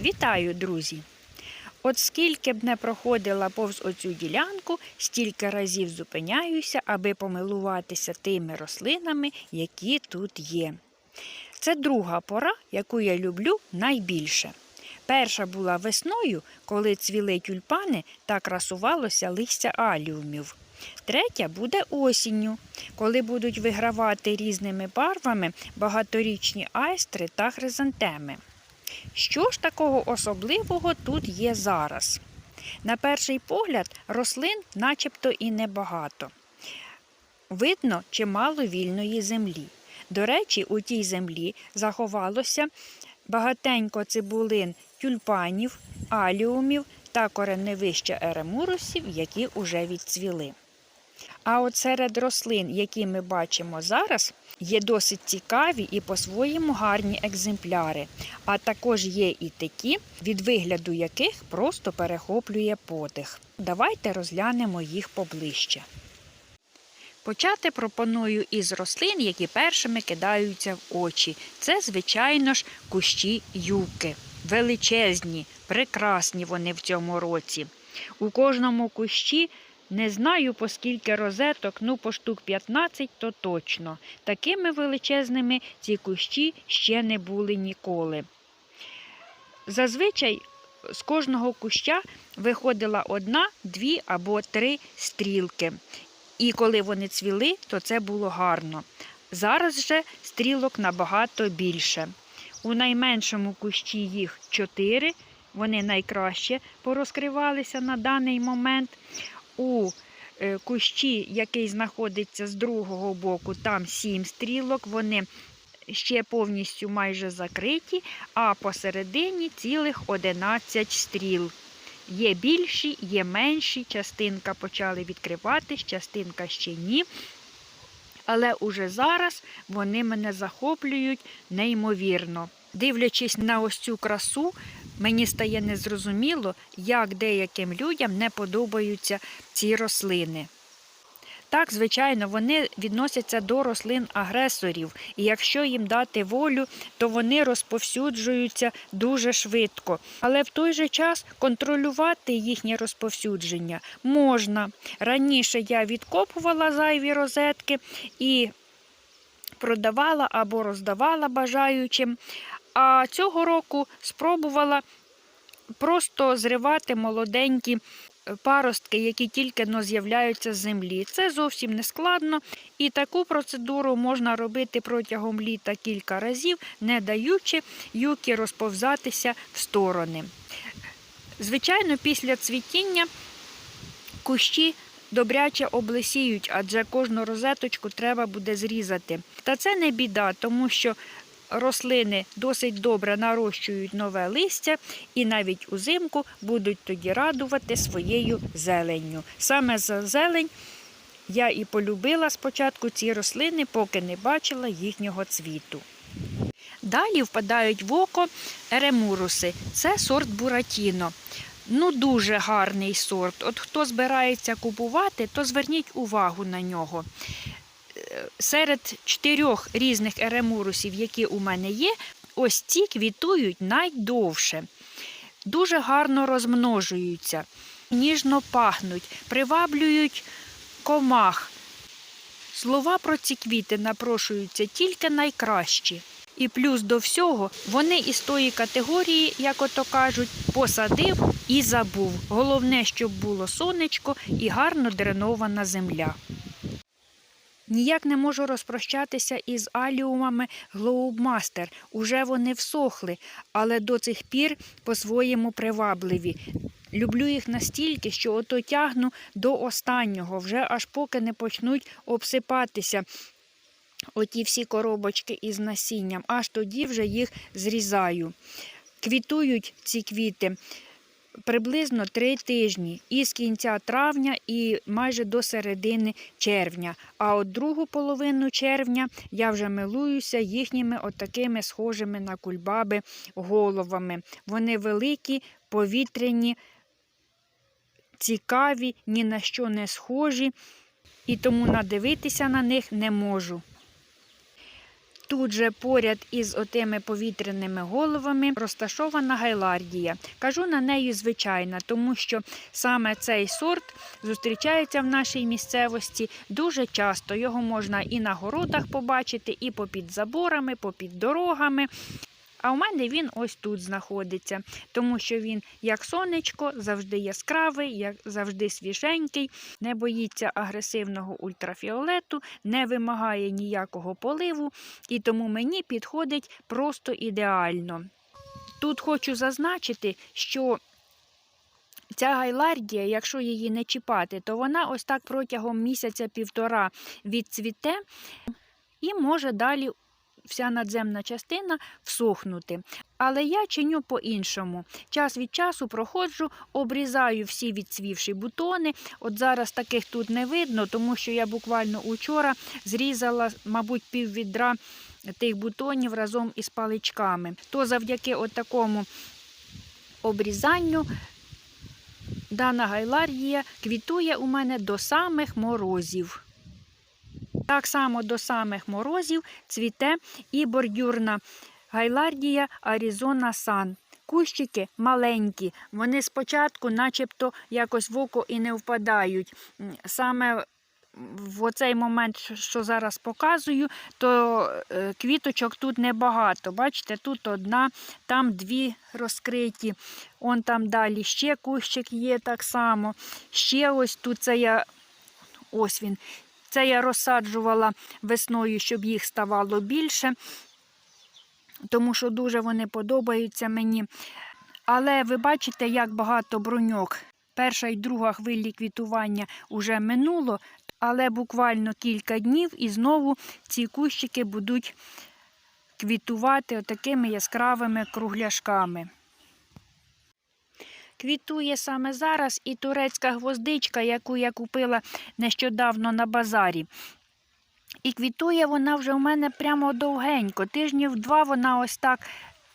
Вітаю, друзі! От скільки б не проходила повз оцю ділянку, стільки разів зупиняюся, аби помилуватися тими рослинами, які тут є. Це друга пора, яку я люблю найбільше. Перша була весною, коли цвіли тюльпани та красувалося листя аліумів. Третя буде осінню, коли будуть вигравати різними барвами багаторічні айстри та хризантеми. Що ж такого особливого тут є зараз? На перший погляд, рослин начебто і небагато. Видно чимало вільної землі. До речі, у тій землі заховалося багатенько цибулин тюльпанів, аліумів та кореневища еремурусів, які уже відцвіли. А от серед рослин, які ми бачимо зараз, є досить цікаві і по-своєму гарні екземпляри, а також є і такі, від вигляду яких просто перехоплює подих. Давайте розглянемо їх поближче. Почати пропоную із рослин, які першими кидаються в очі. Це, звичайно ж, кущі юки. Величезні, прекрасні вони в цьому році. У кожному кущі не знаю по скільки розеток, ну по штук 15, то точно. Такими величезними ці кущі ще не були ніколи. Зазвичай з кожного куща виходила одна, дві або три стрілки. І коли вони цвіли, то це було гарно. Зараз же стрілок набагато більше. У найменшому кущі їх чотири, вони найкраще порозкривалися на даний момент. У е, кущі, який знаходиться з другого боку, там сім стрілок, вони ще повністю майже закриті, а посередині цілих 11 стріл. Є більші, є менші, частинка почали відкриватись, частинка ще ні. Але уже зараз вони мене захоплюють неймовірно. Дивлячись на ось цю красу, мені стає незрозуміло, як деяким людям не подобаються ці рослини. Так, звичайно, вони відносяться до рослин-агресорів, і якщо їм дати волю, то вони розповсюджуються дуже швидко. Але в той же час контролювати їхнє розповсюдження можна. Раніше я відкопувала зайві розетки і продавала або роздавала бажаючим. А цього року спробувала просто зривати молоденькі паростки, які тільки но з'являються з землі. Це зовсім не складно, і таку процедуру можна робити протягом літа кілька разів, не даючи юки розповзатися в сторони. Звичайно, після цвітіння кущі добряче облисіють, адже кожну розеточку треба буде зрізати. Та це не біда, тому що рослини досить добре нарощують нове листя і навіть узимку будуть тоді радувати своєю зеленню. Саме за зелень я і полюбила спочатку ці рослини, поки не бачила їхнього цвіту. Далі впадають в око еремуруси. Це сорт буратіно. Ну, дуже гарний сорт. От хто збирається купувати, то зверніть увагу на нього серед чотирьох різних еремурусів, які у мене є, ось ці квітують найдовше. Дуже гарно розмножуються, ніжно пахнуть, приваблюють комах. Слова про ці квіти напрошуються тільки найкращі. І плюс до всього вони із тої категорії, як ото кажуть, посадив і забув. Головне, щоб було сонечко і гарно дренована земля. Ніяк не можу розпрощатися із аліумами Глоубмастер. Уже вони всохли, але до цих пір по-своєму привабливі. Люблю їх настільки, що ото тягну до останнього, вже аж поки не почнуть обсипатися оті всі коробочки із насінням, аж тоді вже їх зрізаю. Квітують ці квіти приблизно три тижні із кінця травня і майже до середини червня. А от другу половину червня я вже милуюся їхніми отакими схожими на кульбаби головами. Вони великі, повітряні, цікаві, ні на що не схожі, і тому надивитися на них не можу. Тут же поряд із отими повітряними головами розташована гайлардія. Кажу на неї звичайна, тому що саме цей сорт зустрічається в нашій місцевості дуже часто. Його можна і на городах побачити, і попід заборами, попід дорогами. А у мене він ось тут знаходиться, тому що він, як сонечко, завжди яскравий, як завжди свіженький, не боїться агресивного ультрафіолету, не вимагає ніякого поливу, і тому мені підходить просто ідеально. Тут хочу зазначити, що ця гайлардія, якщо її не чіпати, то вона ось так протягом місяця-півтора відцвіте і може далі вся надземна частина всохнути. Але я чиню по-іншому. Час від часу проходжу, обрізаю всі відцвівші бутони. От зараз таких тут не видно, тому що я буквально учора зрізала, мабуть, пів відра тих бутонів разом із паличками. То завдяки от такому обрізанню дана гайлардія квітує у мене до самих морозів. Так само до самих морозів цвіте і бордюрна гайлардія Аризона Сан. Кущики маленькі, вони спочатку начебто якось в око і не впадають. Саме в оцей момент, що зараз показую, то е, квіточок тут небагато. Бачите, тут одна, там дві розкриті. Он там далі ще кущик є так само. Ще ось тут це я ось він. Це я розсаджувала весною, щоб їх ставало більше, тому що дуже вони подобаються мені. Але ви бачите, як багато бруньок. Перша і друга хвилі квітування вже минуло, але буквально кілька днів і знову ці кущики будуть квітувати отакими яскравими кругляшками. Квітує саме зараз і турецька гвоздичка, яку я купила нещодавно на базарі. І квітує вона вже у мене прямо довгенько. Тижнів два вона ось так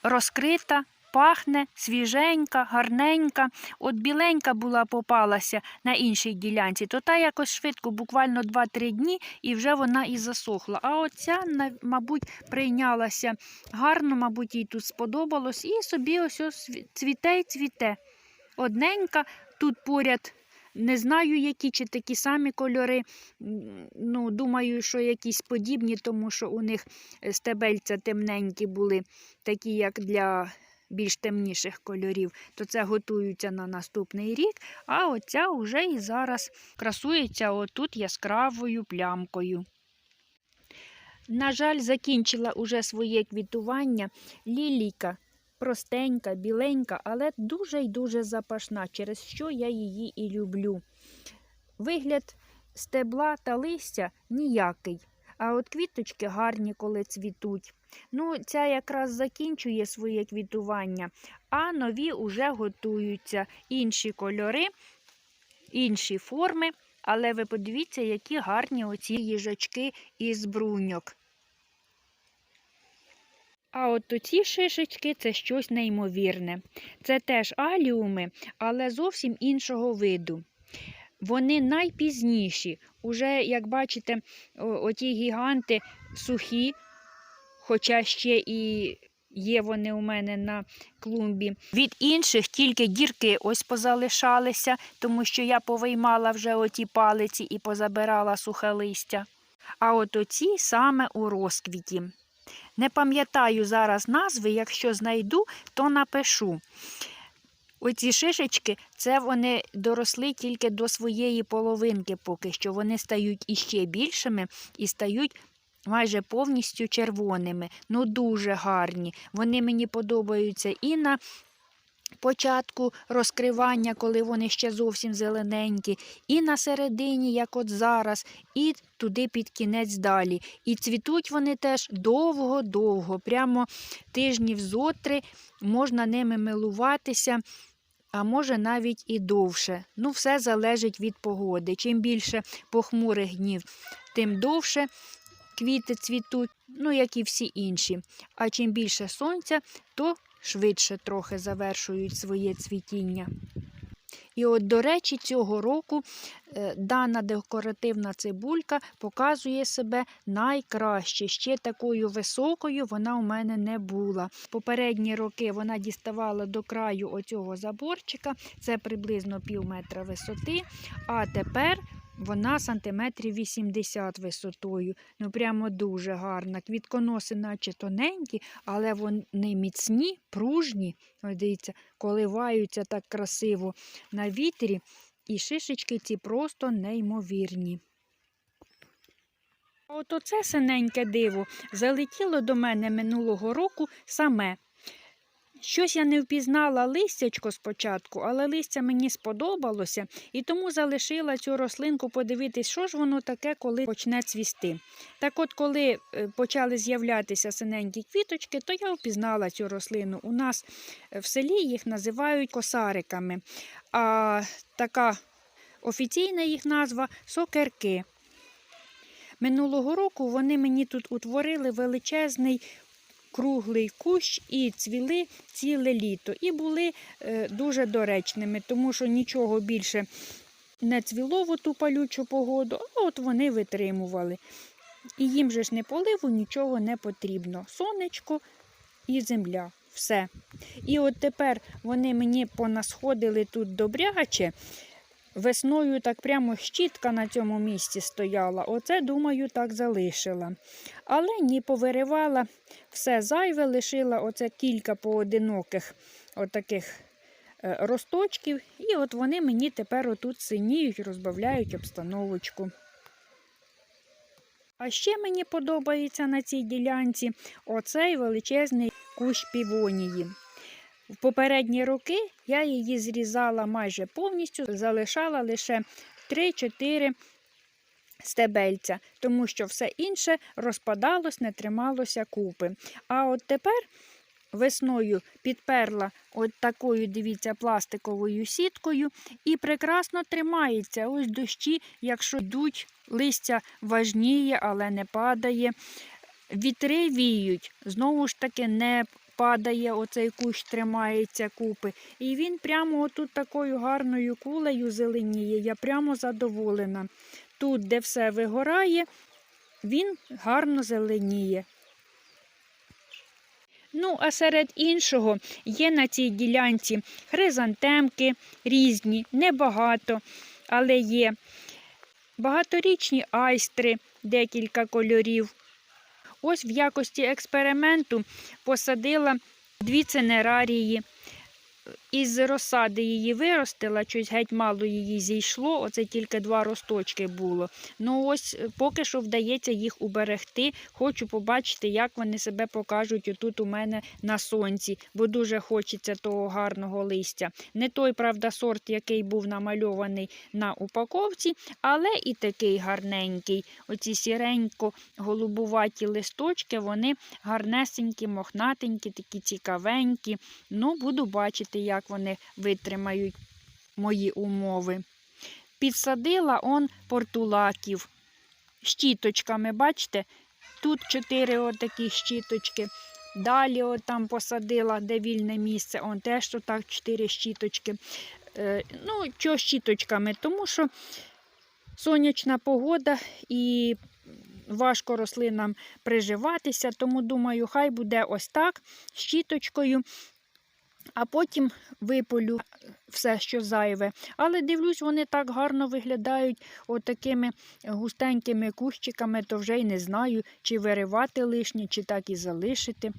розкрита, пахне, свіженька, гарненька. От біленька була попалася на іншій ділянці, то та якось швидко, буквально 2-3 дні, і вже вона і засохла. А оця, мабуть, прийнялася гарно, мабуть, їй тут сподобалось, і собі ось ось цвіте й цвіте. Одненька, тут поряд. Не знаю, які чи такі самі кольори. Ну, думаю, що якісь подібні, тому що у них стебельця темненькі були, такі, як для більш темніших кольорів, то це готуються на наступний рік. А оця вже і зараз красується отут яскравою плямкою. На жаль, закінчила уже своє квітування лілійка. Простенька, біленька, але дуже й дуже запашна, через що я її і люблю. Вигляд стебла та листя ніякий, а от квіточки гарні, коли цвітуть. Ну, ця якраз закінчує своє квітування, а нові уже готуються. Інші кольори, інші форми, але ви подивіться, які гарні оці їжачки із бруньок. А от оці шишечки це щось неймовірне. Це теж аліуми, але зовсім іншого виду. Вони найпізніші. Уже, як бачите, оті гіганти сухі, хоча ще і є вони у мене на клумбі. Від інших тільки дірки ось позалишалися, тому що я повиймала вже оті палиці і позабирала сухе листя. А от оці саме у розквіті. Не пам'ятаю зараз назви, якщо знайду, то напишу. Оці шишечки, це вони доросли тільки до своєї половинки поки що. Вони стають іще більшими і стають майже повністю червоними. Ну, дуже гарні. Вони мені подобаються і на початку розкривання, коли вони ще зовсім зелененькі, і на середині, як от зараз, і туди під кінець далі. І цвітуть вони теж довго-довго, прямо тижнів зотри можна ними милуватися. А може навіть і довше. Ну, все залежить від погоди. Чим більше похмурих днів, тим довше квіти цвітуть, ну як і всі інші. А чим більше сонця, то швидше трохи завершують своє цвітіння. І от, до речі, цього року е, дана декоративна цибулька показує себе найкраще. Ще такою високою вона у мене не була. Попередні роки вона діставала до краю оцього заборчика, це приблизно пів метра висоти. А тепер вона сантиметрів 80 висотою. Ну прямо дуже гарна. Квітконоси, наче тоненькі, але вони міцні, пружні. Дивіться, коливаються так красиво на вітрі, і шишечки ці просто неймовірні. От оце синеньке диво залетіло до мене минулого року саме. Щось я не впізнала листячко спочатку, але листя мені сподобалося, і тому залишила цю рослинку подивитись, що ж воно таке, коли почне цвісти. Так от, коли е, почали з'являтися синенькі квіточки, то я впізнала цю рослину. У нас е, в селі їх називають косариками, а така офіційна їх назва сокерки. Минулого року вони мені тут утворили величезний круглий кущ і цвіли ціле літо. І були е, дуже доречними, тому що нічого більше не цвіло в ту палючу погоду, а от вони витримували. І їм же ж не поливу нічого не потрібно. Сонечко і земля. Все. І от тепер вони мені понасходили тут добряче. Весною так прямо щітка на цьому місці стояла. Оце, думаю, так залишила. Але ні, повиривала все зайве, лишила оце кілька поодиноких отаких е, росточків. І от вони мені тепер отут синіють, розбавляють обстановочку. А ще мені подобається на цій ділянці оцей величезний кущ півонії. В попередні роки я її зрізала майже повністю, залишала лише 3-4 стебельця, тому що все інше розпадалось, не трималося купи. А от тепер весною підперла от такою, дивіться, пластиковою сіткою і прекрасно тримається. Ось дощі, якщо йдуть, листя важніє, але не падає. Вітри віють, знову ж таки, не падає, оцей кущ тримається купи. І він прямо отут такою гарною кулею зеленіє. Я прямо задоволена. Тут, де все вигорає, він гарно зеленіє. Ну, а серед іншого є на цій ділянці хризантемки різні, небагато, але є багаторічні айстри, декілька кольорів. Ось в якості експерименту посадила дві цинерарії. Із розсади її виростила, щось геть мало її зійшло, оце тільки два росточки було. Ну ось е, поки що вдається їх уберегти. Хочу побачити, як вони себе покажуть отут у мене на сонці, бо дуже хочеться того гарного листя. Не той, правда, сорт, який був намальований на упаковці, але і такий гарненький. Оці сіренько-голубуваті листочки, вони гарнесенькі, мохнатенькі, такі цікавенькі. Ну, буду бачити, як вони витримають мої умови. Підсадила он портулаків щіточками, бачите? Тут чотири отакі щіточки. Далі от там посадила, де вільне місце, он теж отак чотири щіточки. Е, ну, чого щіточками? Тому що сонячна погода і важко рослинам приживатися, тому думаю, хай буде ось так, щіточкою а потім виполю все, що зайве. Але дивлюсь, вони так гарно виглядають отакими густенькими кущиками, то вже й не знаю, чи виривати лишнє, чи так і залишити.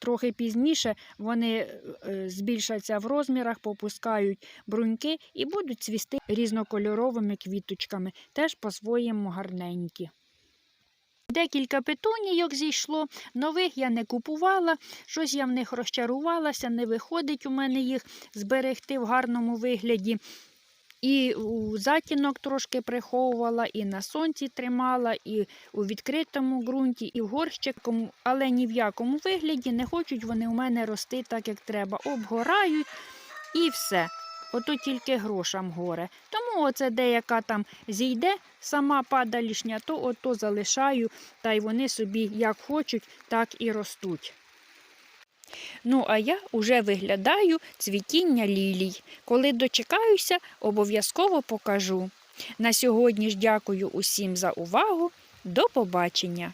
Трохи пізніше вони е, збільшаться в розмірах, попускають бруньки і будуть цвісти різнокольоровими квіточками, теж по-своєму гарненькі. Декілька петунійок зійшло, нових я не купувала, щось я в них розчарувалася, не виходить у мене їх зберегти в гарному вигляді. І у затінок трошки приховувала, і на сонці тримала, і у відкритому ґрунті, і в горщикому, але ні в якому вигляді не хочуть вони у мене рости так, як треба. Обгорають і все ото тільки грошам горе. Тому оце деяка там зійде, сама пада лішня, то ото залишаю, та й вони собі як хочуть, так і ростуть. Ну, а я уже виглядаю цвітіння лілій. Коли дочекаюся, обов'язково покажу. На сьогодні ж дякую усім за увагу. До побачення!